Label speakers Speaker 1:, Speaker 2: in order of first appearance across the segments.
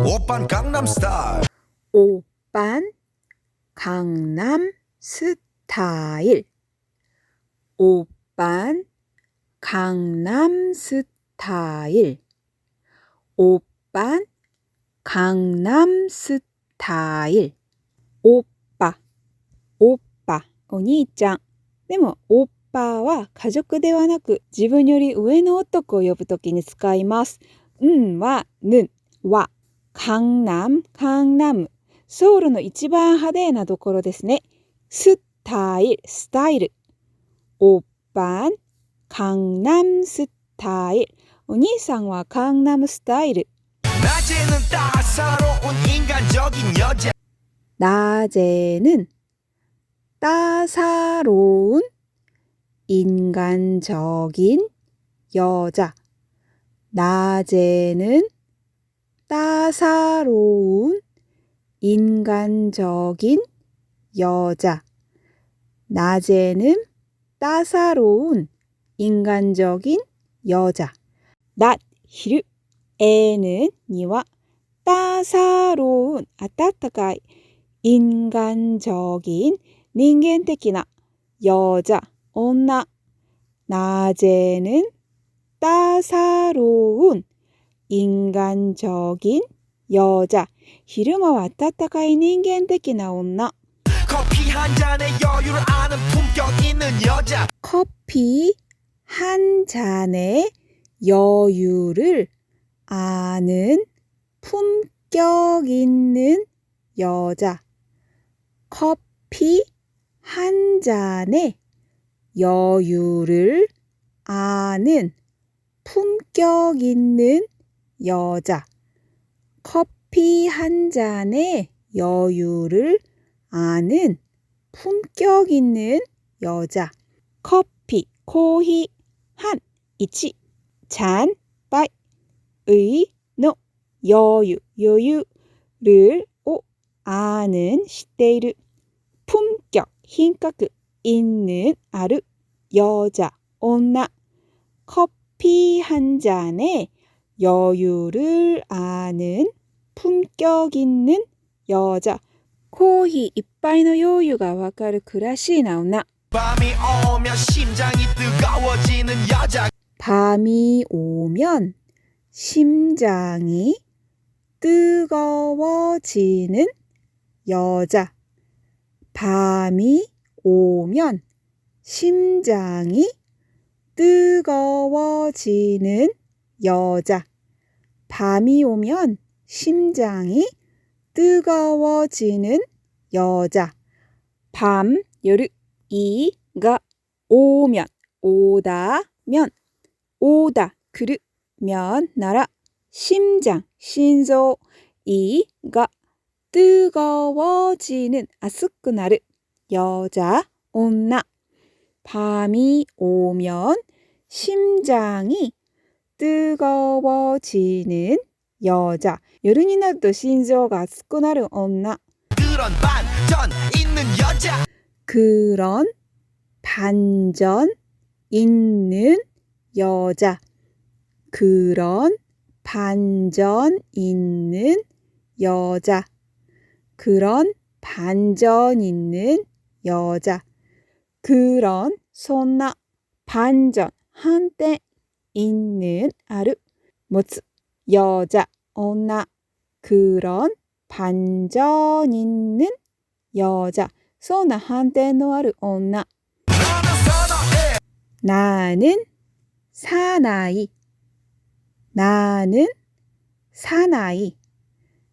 Speaker 1: 오빤 강남스타일
Speaker 2: 오빤 강남 스타일 오빤 강남 스타일 오빤 강남 스타일 오빠 오빠お兄ちゃんでもオッパーは家族ではなく自分より上の男を呼ぶときに使います。んはぬは 강남 강남ソウルの一番派手なところですね。スタイル、スタイル。オッパン、강남スタイル。お兄さんは강남スタイル。
Speaker 1: 낮에는 따사로운 인간적인 여자
Speaker 2: 낮에는 따사로운 인간적인 여자. 낮에는 따사로운 인간적인 여자. 낮에는 따사로운 인간적인 여자. 낮, 히루, 에는 니와 따사로운, 아따따가 인간적인, 인간的な 여자, 언나. 낮에는 따사로운 인간적인 여자. 昼間は温かい人間的な女。
Speaker 1: 커피 한 잔에 여유를 아는 품격 있는 여자
Speaker 2: 커피 한 잔에 여유를 아는 품격 있는 여자. 커피 한 잔에 여유를 아는 품격 있는 여자. 커피 한 잔의 여유를 아는 품격 있는 여자. 커피, 코히, 한, 이치, 잔, 빠이, 의, 노, 여유, 여유를 오, 아는 시대이르. 품격, 힌카크, 있는 아르, 여자, 온나. 커피 한 잔의 여유를 아는 품격 있는 여자. 코이 이빨의 여유가 와가르 그라시 나오나.
Speaker 1: 밤이 오면 심장이 뜨거워지는 여자.
Speaker 2: 밤이 오면 심장이 뜨거워지는 여자. 밤이 오면 심장이 뜨거워지는 여자. 밤이 오면 심장이 뜨거워지는 여자. 밤, 여름, 이가 오면, 오다면, 오다, 그르면, 나라, 심장, 신조, 이가 뜨거워지는, 아스쿠나르, 여자, 온나. 밤이 오면 심장이 뜨거워지는 여자. 여름이 나도 신조가 스코나르 엄나.
Speaker 1: 그런 반전 있는 여자.
Speaker 2: 그런 반전 있는 여자. 그런 반전 있는 여자. 그런 반전 있는 여자. 그런 손나 반전 한때 있는 아르 持つ 여자 언나 그런 반전 있는 여자. 소나 한때 노아르 언나.
Speaker 1: 너는 선어해
Speaker 2: 나는 사나이. 나는 사나이.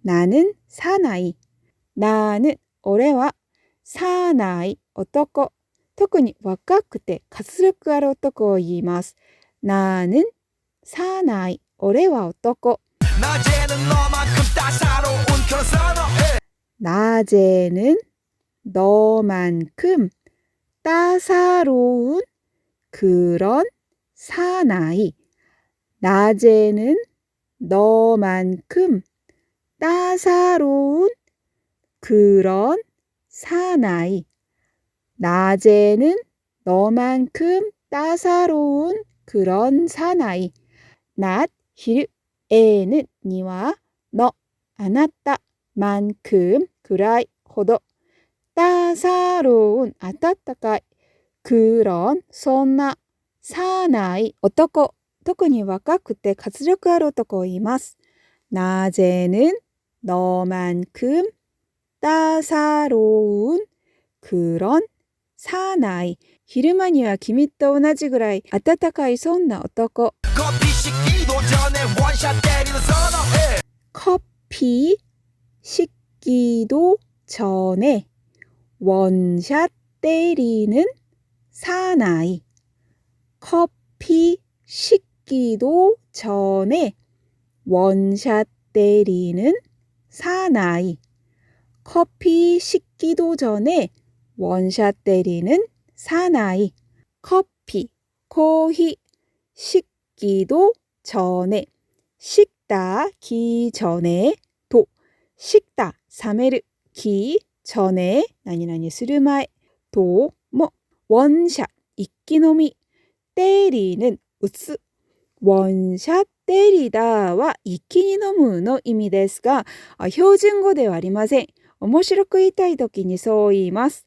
Speaker 2: 나는 사나이. 나는 俺は 사나이 男。特に若くて活力ある男を言います。 나는 사나이.
Speaker 1: 올해와 어떻고?
Speaker 2: 낮에는 너만큼 따사로운 그런 사나이. 낮에는 너만큼 따사로운 그런 사나이. 낮에는 너만큼 따사로운 그런 사나이. 낮, 昼, 에는 니와 너, あなた 만큼 くらいほど 따사로운 温かい 그런 そんな 사나이 男特に若くて活力ある男を言います。 낮에는 너만큼 따사로운 그런 사나이 昼間には君と同じぐらい暖かいそんな男
Speaker 1: 커피 식기도 전에 원샷 때리는 선어해
Speaker 2: 커피 식기도 전에 원샷 때리는 사나이. 커피 식기도 전에 원샷 때리는 사나이. 커피 식기도 전에 원샷 때리는 사나이. 커피, 코히, 식기도 전에 식다기 전에 도 식다 冷めるき 전에 何々する前とも 원샷 一気飲み 때리는 打つ 원샷 때리다 は一気に飲むの意味ですがあ標準語ではありません面白く言いたい時にそう言います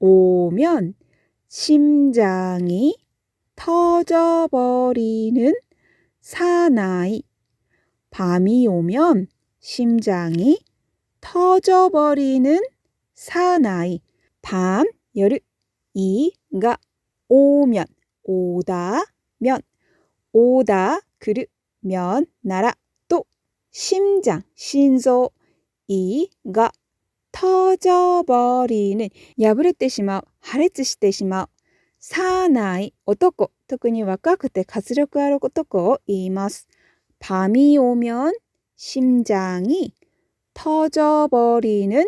Speaker 2: 오면 심장이 터져버리는 사나이. 밤이 오면 심장이 터져버리는 사나이. 밤, 여름, 이가 오면, 오다 면, 오다, 그르 면, 나라, 또, 심장, 신소, 이가 터져버리는, 破れてしまう、破裂してしまう。さない男、特に若くて活力ある男を言います。 밤이 오면 심장이 터져버리는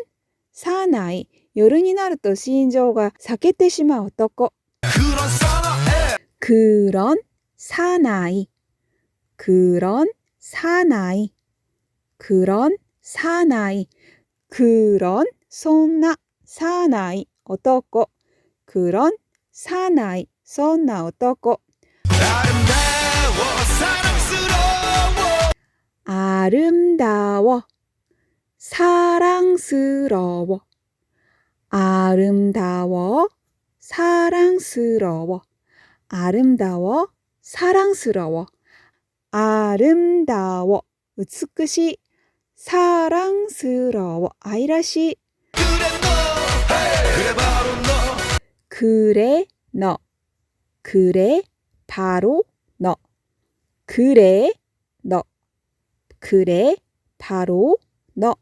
Speaker 2: 사나이. 여름이 なると心臓が裂けてしまう男。
Speaker 1: 그런 선어해
Speaker 2: 그런 사나이. 그런 사나이. 그런 사나이. 그런 そんな 사나이. 男。그런 사나이. そんな男。
Speaker 1: 아름다워 사랑스러워
Speaker 2: 아름다워, 사랑스러워, 아름다워, 사랑스러워, 아름다워, 사랑스러워, 아름다워, 美しい, 사랑스러워. 아이라시.
Speaker 1: 그래 너. 그래 바로 너.
Speaker 2: 그래 너. 그래 바로 너.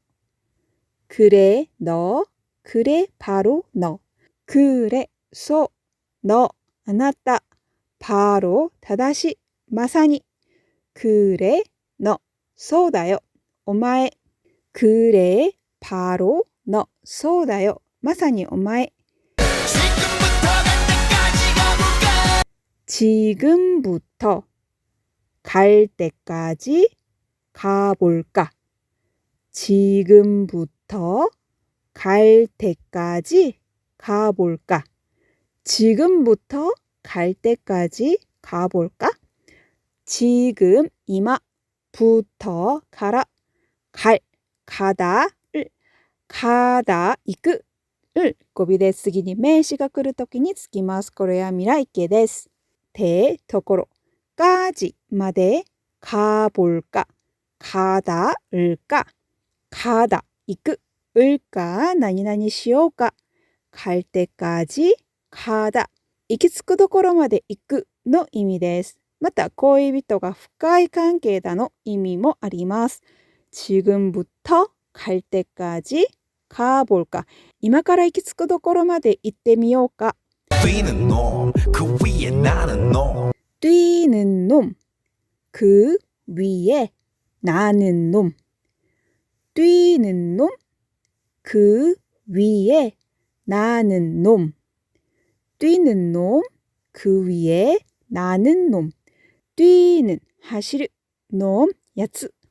Speaker 2: 그래 너. 그래 바로 너. 그래서 너. 아나타 바로 다다시 마사니. 그래 너. 소다요. 오마에 그래 바로 너 소다요 마사니 오마에
Speaker 1: 지금부터 갈 때까지 가볼까?
Speaker 2: 지금부터 갈 때까지 가볼까? 지금부터 갈 때까지 가볼까? 지금 이마부터 가라 갈 가다를 가다 行く을語尾で次に名詞が来るときにつきます。これは未来形です。てところ 까지 まで 가볼까 가다을까 가다 行く 을까 何々しようか 갈 때까지 가다 行き着くところまで行くの意味です。また恋人が深い関係だの意味もあります。 지금부터 갈 때까지 가볼까? 이마카라 이키츠쿠도코로마데 이때미요까?
Speaker 1: 뛰는 놈, 그 위에 나는 놈.
Speaker 2: 뛰는 놈, 그 위에 나는 놈. 뛰는 놈, 그 위에 나는 놈. 뛰는 놈, 그 위에 나는 놈. 뛰는 하실 놈, 야츠.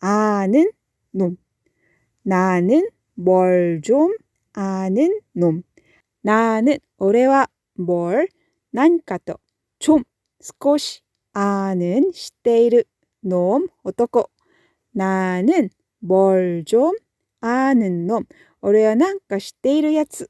Speaker 2: 아는 놈. 나는 뭘 좀 아는 놈. 나는 올해와 뭘 난가도 좀 스코시 아는 시테이르 놈 어떻고 나는 뭘 좀 아는 놈 올해와 난가 시테이르 야츠